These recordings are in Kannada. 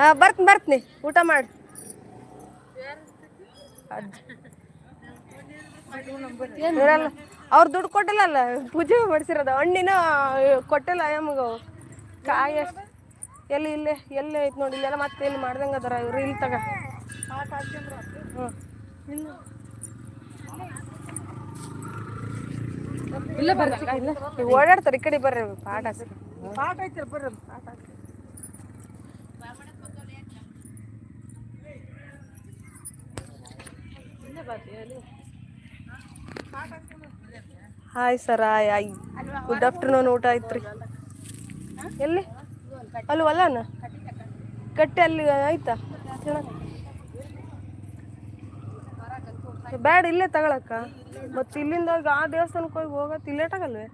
ಹಾಂ ಬರ್ತೀನಿ ಬರ್ತೀನಿ. ಊಟ ಮಾಡಿ. ಇರಲ್ಲ. ಅವ್ರು ದುಡ್ಡು ಕೊಟ್ಟಿಲ್ಲಲ್ಲ, ಪೂಜೆ ಮಾಡಿಸಿರೋದು. ಹಣ್ಣಿನ ಕೊಟ್ಟಿಲ್ಲ ನಮಗ ಕಾಯಿ ಅಷ್ಟು. ಎಲ್ಲಿ, ಇಲ್ಲೇ, ಎಲ್ಲಿ ಐತೆ ನೋಡಿ, ಇಲ್ಲೆಲ್ಲ ಮತ್ತೆ ಎಲ್ಲಿ ಮಾಡ್ದಂಗೆ ಅದರ ಇವ್ರು. ಇಲ್ಲಿ ತಗ. ಇಲ್ಲ ಬರ್ರಿ. ಇಲ್ಲ. ಓಡಾಡ್ತಾರೆ, ಈ ಕಡೆ ಬರ್ರಿ, ಪಾಠ. ಪಾಠ ಐತಿ, ಬರ್ರಿ. ಪಾಠ ಹಾಯ್ ಸರ್ ಹಾಯ್. ಆಯ್ ಗುಡ್ ಆಫ್ಟರ್ನೂನ್ ಊಟ ಆಯ್ತ್ರಿ. ಎಲ್ಲಿ? ಅಲ್ಲಿ ಅಲ್ಲನ? ಕಟ್ಟೆ ಅಲ್ಲಿ ಆಯ್ತಾ? ಬ್ಯಾಡ, ಇಲ್ಲೇ ತಗೊಳಕ್ಕ. ಮತ್ತೆ ಇಲ್ಲಿಂದ ಆ ದೇವಸ್ಥಾನಕ್ಕೆ ಹೋಗಿ ಹೋಗತ್ತೆ ಇಲ್ಲೇ ತಗಲ್ವೇ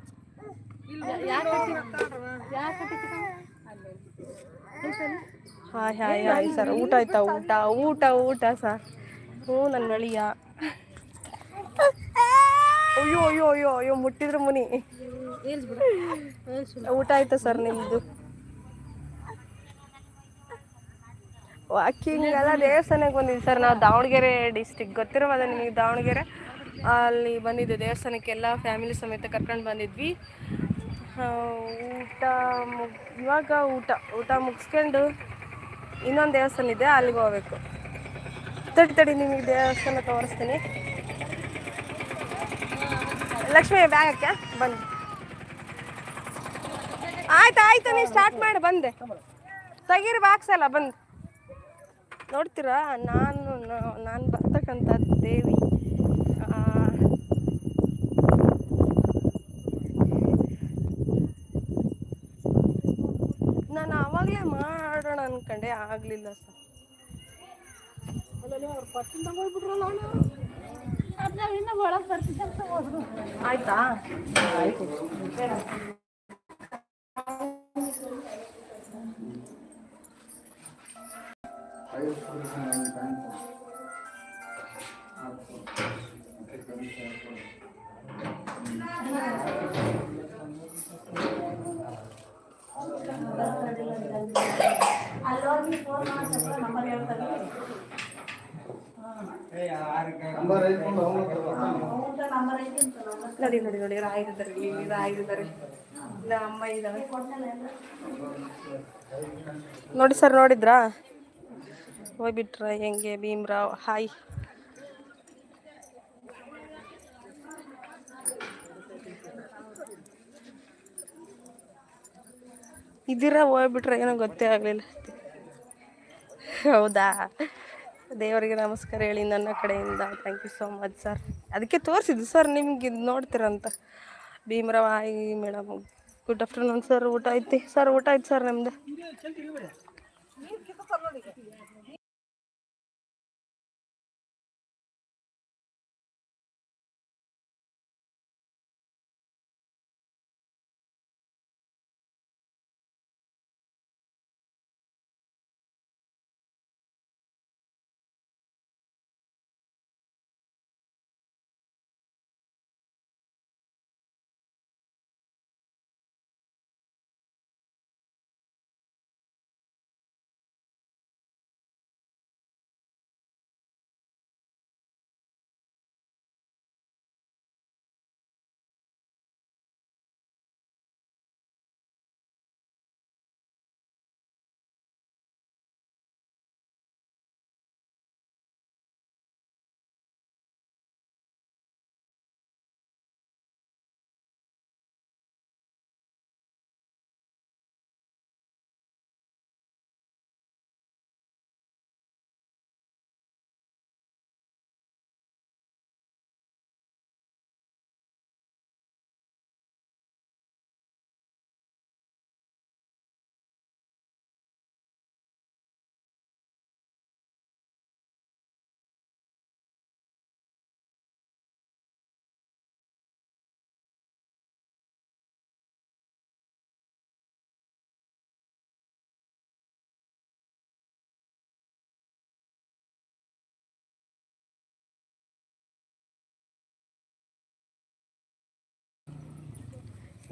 ಹಾಯ್ ಹಾಯ್ ಹಾಯ್, ಸರ್. ಊಟ ಆಯ್ತಾ? ಊಟ ಊಟ ಊಟ, ಸರ್. ಹ್ಞೂ ನನ್ನ ಅಳಿಯ ಅಯ್ಯೋ ಅಯ್ಯೋ ಅಯ್ಯೋ ಅಯ್ಯೋ, ಮುಟ್ಟಿದ್ರು ಮುನಿ. ಊಟ ಆಯ್ತಾ ಸರ್ ನಿಮ್ಮದು ವಾಕಿಂಗ್ ಎಲ್ಲ ದೇವಸ್ಥಾನಕ್ಕೆ ಬಂದಿದ್ವಿ ಸರ್. ನಾವು ದಾವಣಗೆರೆ ಡಿಸ್ಟಿಕ್ ಗೊತ್ತಿರೋದ ನಿಮಗೆ ದಾವಣಗೆರೆ? ಅಲ್ಲಿ ಬಂದಿದ್ದು ದೇವಸ್ಥಾನಕ್ಕೆಲ್ಲ ಫ್ಯಾಮಿಲಿ ಸಮೇತ ಕರ್ಕೊಂಡು ಬಂದಿದ್ವಿ. ಊಟ ಇವಾಗ ಊಟ ಊಟ ಮುಗಿಸ್ಕೊಂಡು ಇನ್ನೊಂದು ದೇವಸ್ಥಾನ ಇದೆ, ಅಲ್ಲಿಗೆ ಹೋಗ್ಬೇಕು. ತಡಿ ತಡಿ, ನಿಮಗೆ ದೇವಸ್ಥಾನ ತೋರಿಸ್ತೀನಿ. ಲಕ್ಷ್ಮಿ ಬ್ಯಾಗ್ ಹಾಕ್ಯಾ ಬಂದು ಆಯ್ತು ಆಯ್ತು ನೀವು ಸ್ಟಾರ್ಟ್ ಮಾಡಿ, ಬಂದೆ. ತೆಗೀರಿ ಅಲ್ಲ ಬಂದು. ನೋಡ್ತೀರಾ, ನಾನು ನಾನು ಬರ್ತಕ್ಕಂಥ ದೇವಿ. ನಾನು ಆವಾಗಲೇ ಮಾಡೋಣ ಅನ್ಕೊಂಡೆ, ಆಗಲಿಲ್ಲ ಸರ್. ಆಯ್ತಾ ಆಯ್ತು ನೋಡಿ ನೋಡಿ ನೋಡಿ ರಾಯಿದ್ದಾರೆ ಇಲ್ಲಿ ರಾಯಿದ್ದಾರೆ ಇಲ್ಲ, ಅಮ್ಮ ಇದ್ದಾವೆ ನೋಡಿ ಸರ್, ನೋಡಿದ್ರಾ? ಹೋಗ್ಬಿಟ್ರ ಹೆಂಗೆ, ಭೀಮ್ರಾವ್, ಹಾಯ್. ಇದ್ದೀರಾ, ಹೋಗ್ಬಿಟ್ರೆ ಏನೋ ಗೊತ್ತೇ ಆಗಲಿಲ್ಲ. ಹೌದಾ? ದೇವರಿಗೆ ನಮಸ್ಕಾರ ಹೇಳಿ ನನ್ನ ಕಡೆಯಿಂದ. Thank you so much sir ಅದಕ್ಕೆ ತೋರಿಸಿದ್ದು ಸರ್ ನಿಮ್ಗೆ ಇದು ನೋಡ್ತೀರಂತ. ಭೀಮರಾವ್ ಆಯ್ ಮೇಡಮ್ ಗುಡ್ ಆಫ್ಟರ್ನೂನ್ ಸರ್ ಊಟ ಐತಿ ಸರ್ ಊಟ ಆಯ್ತು ಸರ್ ನಮ್ದು?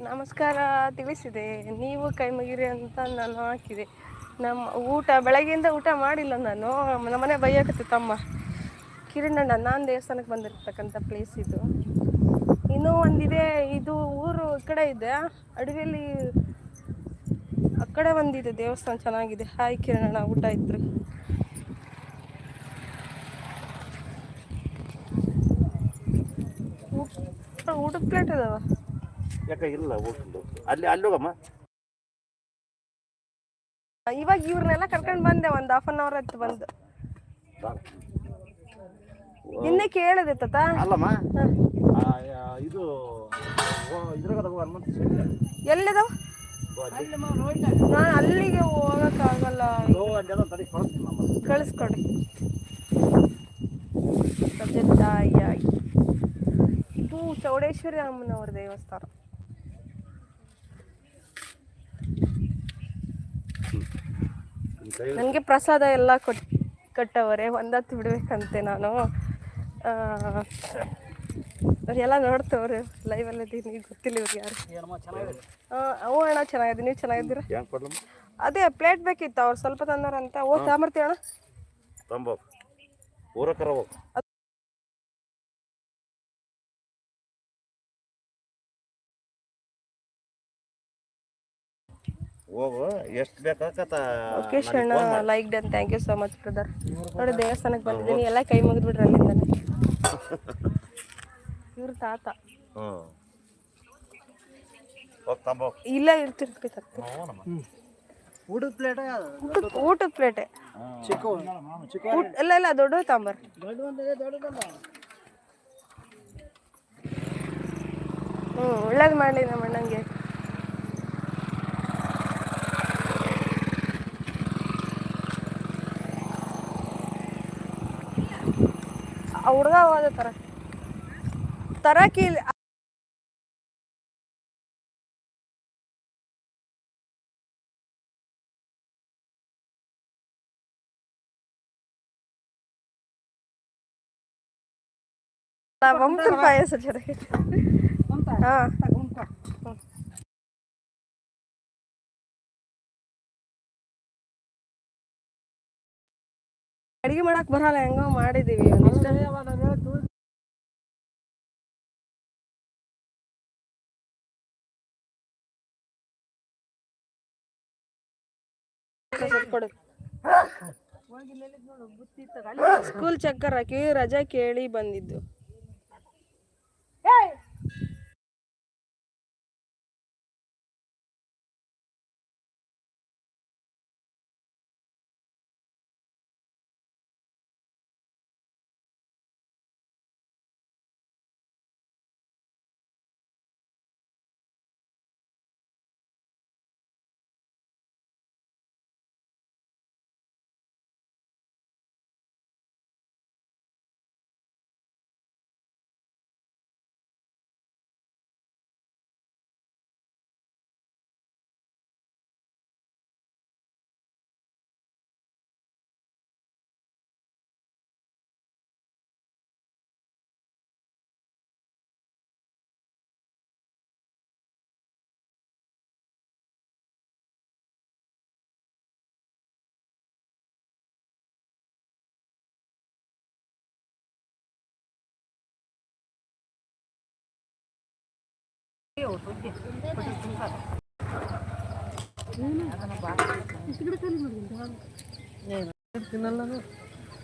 ನಮಸ್ಕಾರ, ತಿಳಿಸಿದೆ. ನೀವು ಕೈ ಮುಗಿರಿ ಅಂತ ನಾನು ಹಾಕಿದೆ. ನಮ್ಮ ಊಟ, ಬೆಳಗ್ಗೆಯಿಂದ ಊಟ ಮಾಡಿಲ್ಲ ನಾನು. ನಮ್ಮನೆ ತಮ್ಮ. ಕಿರಣಣ್ಣ, ನಾನು ದೇವಸ್ಥಾನಕ್ಕೆ ಬಂದಿರ್ತಕ್ಕಂಥ ಪ್ಲೇಸ್ ಇದು. ಇನ್ನೂ ಒಂದಿದೆ, ಇದು ಊರು ಈ ಕಡೆ ಇದೆ. ಅಡುಗೆಲಿ ಆ ಕಡೆ ಒಂದಿದೆ ದೇವಸ್ಥಾನ, ಚೆನ್ನಾಗಿದೆ. ಹಾಯ್ ಕಿರಣಣ್ಣ, ಊಟ ಇತ್ತು ಊಟದ ಪ್ಲೇಟ್ ಅದಾವ. ಯಾಕೆ ಇಲ್ಲ ಊಟದ್ದು ಅಲ್ಲಿ ಅಲ್ಲಿ ಹೋಗಮ್ಮ. ಇವಾಗ ಇವ್ರನ್ನೆಲ್ಲ ಕರ್ಕೊಂಡು ಬಂದೆ ಒಂದು ಹಾಫ್ ಅನ್ ಅವರ್ ಆಯ್ತು ಬಂದು. ನಿನ್ನೆ ಕೇಳಿದೆ ತಾತ. ಅಲ್ಲಮ್ಮ. ಆ, ಯಾ- ಇದು ಇದ್ರಾಗ ಹನುಮಂತ ಶೆಟ್ಟಿ. ಎಲ್ಲಿದಾವ. ನಾನು ಅಲ್ಲಿಗೆ ಹೋಗಕ್ಕಾಗಲ್ಲ. ಆಗಲ್ಲ ಅಲ್ಲಿ ಅದಾವ, ತಡಿ, ಕಳಿಸ್ತೀನಿ ನಮ್ಮ. ಕಳಿಸ್ಕೊಡಿ. ಸತ್ಯದಾಯ ಇದು ಚೌಡೇಶ್ವರಿ ಅಮ್ಮನವ್ರ ದೇವಸ್ಥಾನ ನಿಮ್ ಕೈ ನನಗೆ ಪ್ರಸಾದ ಎಲ್ಲ ಕೊಟ್ ಕೊಟ್ಟವರೆ ಒಂದತ್ತು ಬಿಡಬೇಕಂತೆ ನಾನು. ಅವರೆಲ್ಲ ನೋಡ್ತವ್ರೆ ಲೈವಲ್ಲಿ ಇದ್ದೀನಿ ಗೊತ್ತಿಲ್ಲ ಇವ್ರಿಗೆ ಯಾರು. ಹಾಂ ಅವು ಅಣ್ಣ ಚೆನ್ನಾಗಿದೆ ನೀವು ಚೆನ್ನಾಗಿದ್ದೀರಾ? ಅದೇ ಪ್ಲೇಟ್ ಬೇಕಿತ್ತು ಅವ್ರು ಸ್ವಲ್ಪ ತಂದಾರಂತ. ಓ ತಾಮರ್ತಿ ಅಣ್ಣ? ತಂಬ ಊರ ಹೋಗ್. ಹೋಗು ಎಷ್ಟು ಬೇಕಾಗತ್ತ okay like done thank you so much brother ನೋಡಿ ದೇವಸ್ಥಾನಕ್ಕೆ ಬಂದಿದ್ದೀನಿ ಎಲ್ಲ ಕೈ ಮುಗಿದ್ಬಿಡ್ರಿ ಅಲ್ಲಿಂದ. ಇವ್ರ ತಾತ. ಇಲ್ಲ ಇರ್ತಿರ್ತಿ ತತ್ತೆ ಊಟದ ಪ್ಲೇಟ್ ಊಟದ ಪ್ಲೇಟೆ ಚಿಕ್ಕ ಇಲ್ಲ ಇಲ್ಲ ದೊಡ್ಡ ತಾಂಬರ್. ಹ್ಞೂ ಒಳ್ಳೇದು ಮಾಡಲಿ ನಮ್ಮ ಅಣ್ಣಂಗೆ. Urga o olha aqui. Tará que vamos a essa direita. Vamos estar. ಅಡಿಗೆ ಮಾಡಕ್ ಬರಲ್ಲ ಹೆಂಗೋ ಮಾಡಿದೀವಿ ಸ್ಕೂಲ್ ಚಕ್ಕರ್ ಹಾಕಿ ರಜಾ ಕೇಳಿ ಬಂದಿದ್ದು.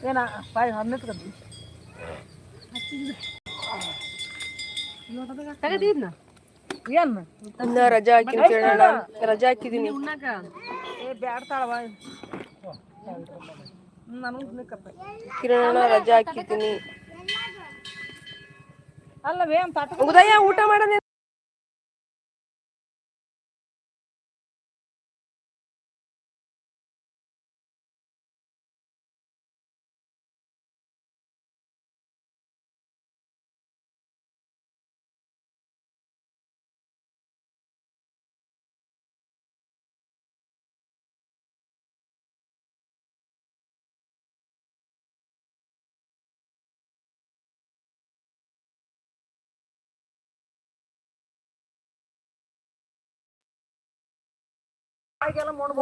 ಏನ ತೆಗದಿದ್ನ ಏನ್ ಇನ್ನ ರಜಾ ಹಾಕಿನ ಕೇಳೋಣ. ರಜಾ ಹಾಕಿದೀನಿ. ಉಣ್ಣಾಕ ಏ ಬ್ಯಾಡ್ತಾಳ ಬಾಯ್ ನನಗೂ ತಿನ್ನಕತ್ತ ಕಿರಣ ರಜಾ ಹಾಕಿದ್ದೀನಿ. ಅಲ್ಲವೇ ಅಂತ ಉದಯ ಊಟ ಮಾಡೋದೇ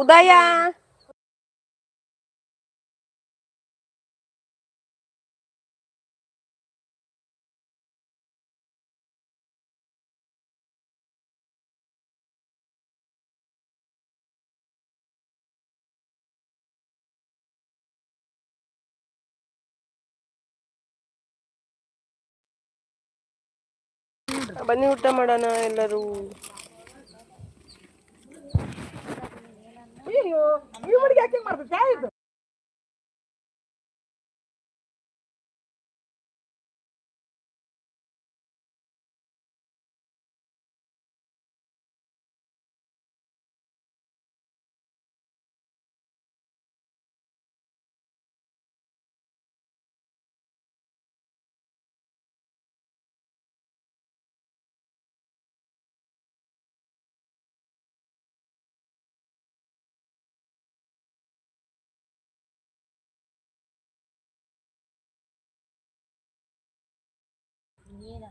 ಉದಯ ಬನ್ನಿ ಊಟ ಮಾಡೋಣ ಎಲ್ಲರೂ. ಅಯ್ಯೋ ಈ ಹುಡುಗಿ ಯಾಕೆ ಮಾಡ್ತೈತೆ ಯಾರಿದು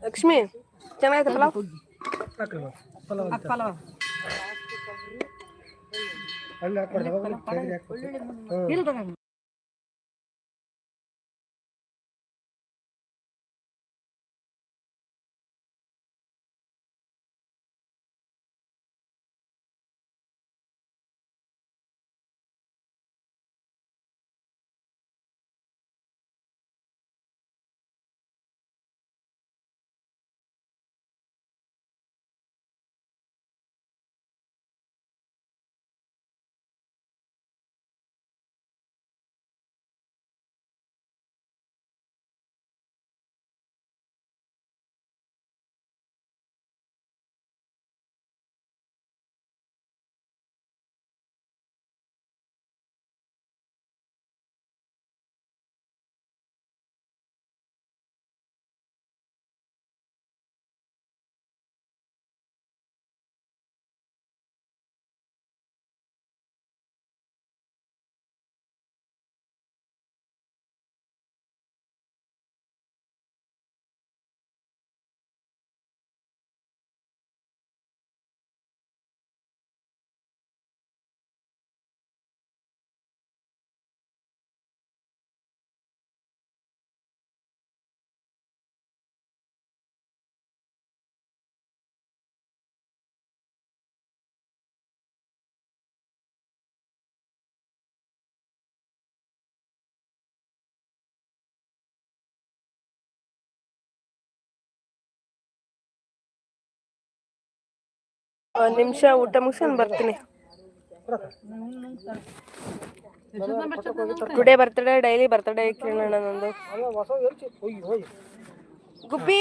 ಲಕ್ಷ್ಮಿ ಚೆನ್ನಾಗೈತೆ ಪಲಾವ್ ಪಲಾವ್ ಇಲ್ಲ ಒಂದು ನಿಮಿಷ ಊಟ ಮುಗಿಸ್ಕೊಂಡು ಬರ್ತೀನಿ. ಟುಡೇ ಬರ್ತಡೇ ಡೈಲಿ ಬರ್ತಡೇ ಕೇಳೋಣ ನಂದು. ಗುಬ್ಬಿ!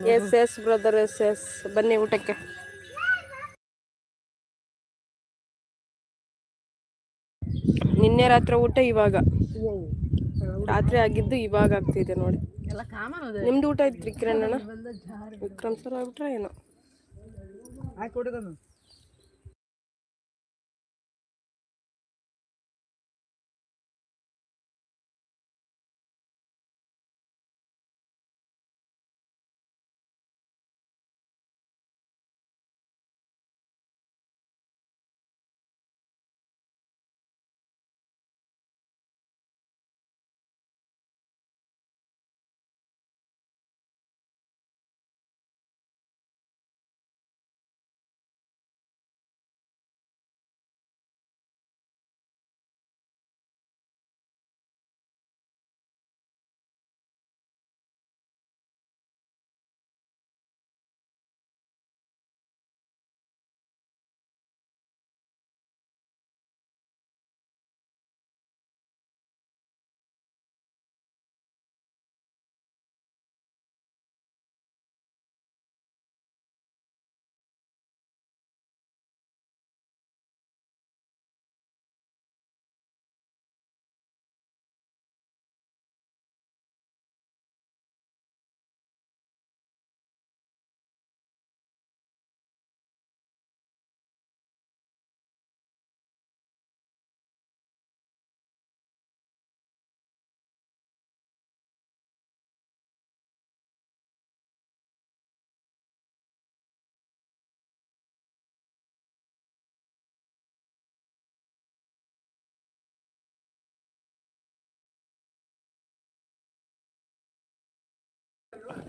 Yes yes brother, yes yes. ಬನ್ನಿ ಊಟಕ್ಕೆ. ನಿನ್ನೆ ರಾತ್ರಿ ಊಟ, ಇವಾಗ. ರಾತ್ರಿ ಆಗಿದ್ದು ಇವಾಗ ಆಗ್ತಿದೆ ನೋಡಿ. ನಿಮ್ದು ಊಟ ಆಯ್ತು ಕಿರಣ್ ವಿಕ್ರಮ್ ಸರ್ ಆಗ್ಬಿಟ್ರೆ ಏನೋ?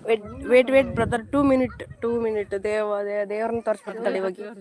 Wait wait wait brother two minute two minute ದೇವ ದೇವ್ರನ್ನ ತೋರಿಸ್ಬಿಡ್ತಾಳೆ ಇವಾಗ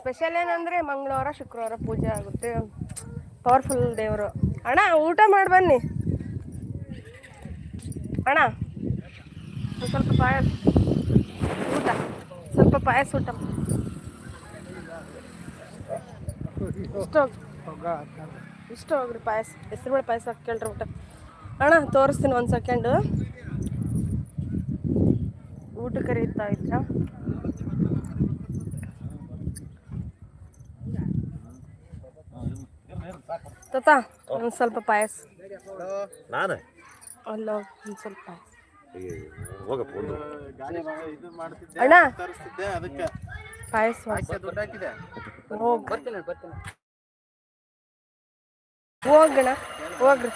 ಸ್ಪೆಷಲ್ ಏನಂದ್ರೆ ಮಂಗಳವಾರ, ಶುಕ್ರವಾರ ಪೂಜೆ ಆಗುತ್ತೆ. ಪವರ್ಫುಲ್ ದೇವರು. ಅಣ್ಣ, ಊಟ ಮಾಡಿ ಬನ್ನಿ. ಅಣ್ಣ ಸ್ವಲ್ಪ ಪಾಯಸ. ಊಟ. ಸ್ವಲ್ಪ ಪಾಯಸ ಊಟ. ಇಷ್ಟು ಇಷ್ಟು ಹೋಗ್ರಿ ಪಾಯಸ. ಹೆಸರುಬೇಳೆ ಪಾಯಸ ಕೇಳ್ರಿ ಊಟ. ಅಣ್ಣ, ತೋರಿಸ್ತೀನಿ ಒಂದು ಸೆಕೆಂಡು ಊಟ ಕರೀತಾ ಇದ್ರಾ? ತಾತ ಒಂದು ಸ್ವಲ್ಪ ಪಾಯಸ. ನಾನು? ಅಲ್ಲ ಒಂದು ಸ್ವಲ್ಪ ಪಾಯಸ. ಹೋಗಪ್ಪ ಒಂದು. ಅಣ್ಣ ಪಾಯಸ ಹೋಗ್. ಹೋಗಣ ಹೋಗ್ರಿ.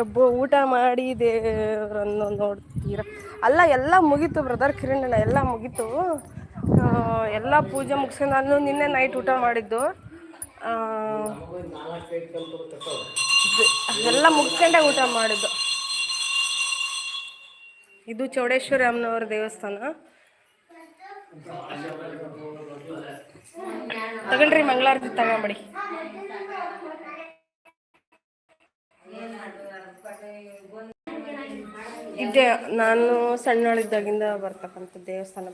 ಎಬ್ಬು ಊಟ ಮಾಡಿ ದೇವ್ರನ್ನು ನೋಡ್ತೀರ? ಅಲ್ಲ ಎಲ್ಲ ಮುಗೀತು ಬ್ರದರ್ ಕಿರಣ್ ಎಲ್ಲ ಮುಗೀತು. ಎಲ್ಲ ಪೂಜೆ ಮುಗಿಸ್ಕೊಂಡು ನಾನು ನಿನ್ನೆ ನೈಟ್ ಊಟ ಮಾಡಿದ್ದು. ಎಲ್ಲ ಮುಗಿಸ್ಕೊಂಡೆ ಊಟ ಮಾಡಿದ್ದು. ಇದು ಚೌಡೇಶ್ವರಿ ಅಮ್ಮನವ್ರ ದೇವಸ್ಥಾನ. ತಗೊಂಡ್ರಿ ಮಂಗಳಾರತಿ ತಗೊಂಬಿಡಿ. ಇದೆ, ನಾನು ಸಣ್ಣವಳಿದ್ದಾಗಿಂದ ಬರ್ತಕ್ಕಂಥ ದೇವಸ್ಥಾನ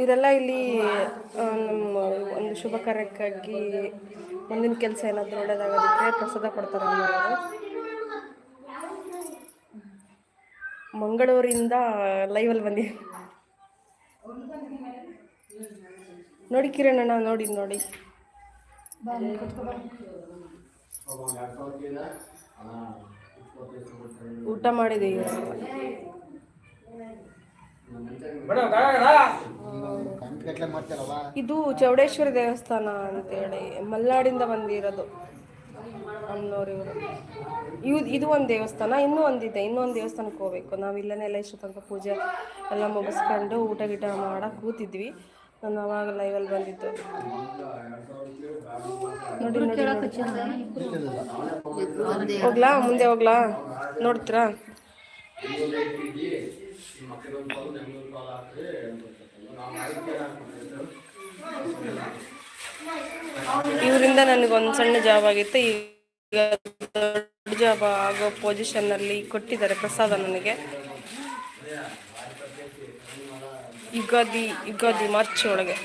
ಇವರೆಲ್ಲ ಇಲ್ಲಿ ನಮ್ಮ ಒಂದು ಶುಭ ಕಾರ್ಯಕ್ಕಾಗಿ ಮುಂದಿನ ಕೆಲಸ ಏನಾದರೂ ಒಳ್ಳೇದಾಗೋದಿದ್ರೆ ಪ್ರಸಾದ ಕೊಡ್ತಾರೆ ಅಮ್ಮನವರು. ಮಂಗಳೂರಿಂದ ಲೈವಲ್ಲಿ ಬಂದಿ ನೋಡಿ ಕಿರಣ್ಣ ನೋಡಿ ನೋಡಿ. ಊಟ ಮಾಡಿದೆ ಇವರು ಇದು ಚೌಡೇಶ್ವರಿ ದೇವಸ್ಥಾನ ಅಂತೇಳಿ ಮಲ್ನಾಡಿಂದ ಬಂದಿರೋದು ಅನ್ನೋರಿವರು ಇವರು. ಇವ್ ಇದು ಒಂದು ದೇವಸ್ಥಾನ ಇನ್ನೂ ಒಂದಿದೆ ಇನ್ನೂ ಒಂದು ದೇವಸ್ಥಾನಕ್ಕೆ ಹೋಗ್ಬೇಕು. ನಾವು ಇಲ್ಲೇ ಎಲ್ಲ ಇಷ್ಟು ತನಕ ಪೂಜೆ ಎಲ್ಲ ಮುಗಿಸ್ಕೊಂಡು ಊಟ ಗೀಟ ಮಾಡಕ್ಕೆ ಕೂತಿದ್ವಿ. ನಾನು ಅವಾಗ ಲೈವಲ್ಲಿ ಬಂದಿತ್ತು. ನೋಡಿ. ಹೋಗ್ಲಾ? ಮುಂದೆ ಹೋಗ್ಲಾ? ನೋಡ್ತೀರಾ? ಇವರಿಂದ ನನಗೊಂದು ಸಣ್ಣ ಜಾಬ್ ಆಗಿತ್ತು. ಈಗ ದೊಡ್ಡ ಜಾಬ್ ಆಗೋ ಪೊಸಿಷನ್ನಲ್ಲಿ ಕೊಟ್ಟಿದ್ದಾರೆ ಪ್ರಸಾದ ನನಗೆ. ಯುಗಾದಿ ಯುಗಾದಿ ಮಾರ್ಚ್ ಒಳಗೆ.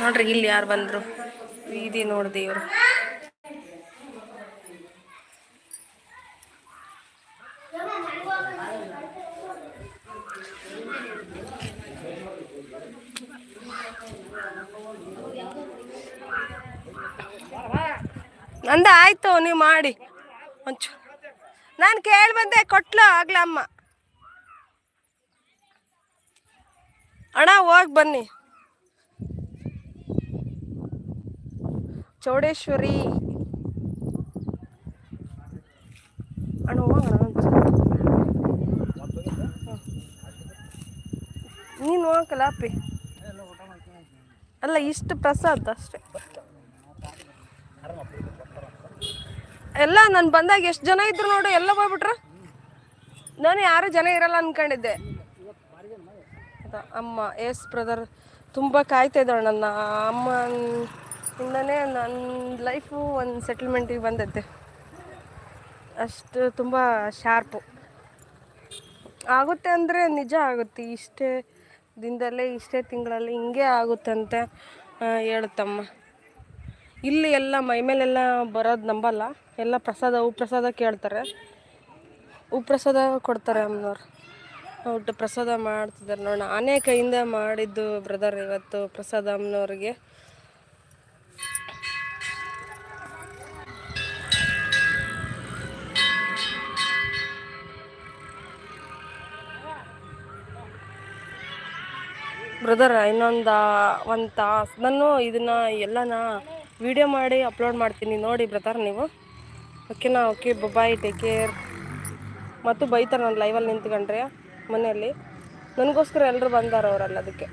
ನೋಡ್ರಿ ಇಲ್ಲಿ ಯಾರು ಬಂದ್ರು? ಬೀದಿ ನೋಡ್ದೆ ಇವರು ನಂದ ಆಯ್ತು ನೀವು ಮಾಡಿ. ಒಂಚು ನಾನು ಕೇಳಿ ಬಂದೆ ಕೊಟ್ಲ ಆಗ್ಲ ಅಮ್ಮ. ಅಣ್ಣ, ಹೋಗಿ ಬನ್ನಿ. ಚೌಡೇಶ್ವರಿ. ಅಣ್ಣ, ಹೋಗೋಣ ನೀನು ಹೋಗಲ್ಲ ಅಲ್ಲ, ಇಷ್ಟು ಪ್ರಸಾದ ಅಷ್ಟೇ. ಎಲ್ಲ ನಾನು ಬಂದಾಗ ಎಷ್ಟು ಜನ ಇದ್ರು ನೋಡು, ಎಲ್ಲ ಹೋಗ್ಬಿಟ್ರ. ನಾನು ಯಾರು ಜನ ಇರಲ್ಲ ಅನ್ಕೊಂಡಿದ್ದೆ. ಅಮ್ಮ, ಎಸ್ ಬ್ರದರ್, ತುಂಬ ಕಾಯ್ತಾ ಇದ್ದಾಳೆ ನನ್ನ ಅಮ್ಮ ಇಂದನೇ ನನ್ನ ಲೈಫು ಒಂದು ಸೆಟಲ್ಮೆಂಟಿಗೆ ಬಂದೈತೆ. ಅಷ್ಟು ತುಂಬ ಶಾರ್ಪು ಆಗುತ್ತೆ ಅಂದರೆ ನಿಜ ಆಗುತ್ತೆ, ಇಷ್ಟೇ ದಿನದಲ್ಲೇ, ಇಷ್ಟೇ ತಿಂಗಳಲ್ಲಿ ಹಿಂಗೆ ಆಗುತ್ತಂತೆ ಹೇಳುತ್ತಮ್ಮ. ಇಲ್ಲಿ ಎಲ್ಲ ಮೈಮೇಲೆಲ್ಲ ಬರೋದು ನಂಬಲ್ಲ. ಎಲ್ಲ ಪ್ರಸಾದ ಉಪ್ರಸಾದ ಪ್ರಸಾದ ಕೇಳ್ತಾರೆ. ಹೂ ಪ್ರಸಾದ ಕೊಡ್ತಾರೆ ಅಮ್ಮನವ್ರು. ಒಟ್ಟು ಪ್ರಸಾದ ಮಾಡ್ತಿದ್ದಾರೆ ನೋಡೋಣ. ಆನೆ ಕೈಯಿಂದ ಮಾಡಿದ್ದು ಬ್ರದರ್ ಇವತ್ತು ಪ್ರಸಾದ ಅಮ್ಮನವ್ರಿಗೆ. ಬ್ರದರ್ ಇನ್ನೊಂದು, ಒಂದು ತಾಸು. ನಾನು ಇದನ್ನು ಎಲ್ಲನ ವಿಡಿಯೋ ಮಾಡಿ ಅಪ್ಲೋಡ್ ಮಾಡ್ತೀನಿ. ನೋಡಿ ಬ್ರದರ್ ನೀವು. ಓಕೆನಾ ಓಕೆ ಬಾಯ್ ಟೇಕ್ ಕೇರ್ ಮತ್ತು ಬೈತಾರೆ ನಾನು ಲೈವಲ್ಲಿ ನಿಂತ್ಕೊಂಡ್ರೆ ಮನೆಯಲ್ಲಿ. ನನಗೋಸ್ಕರ ಎಲ್ಲರೂ ಬಂದಾರ ಅವರಲ್ಲ ಅದಕ್ಕೆ.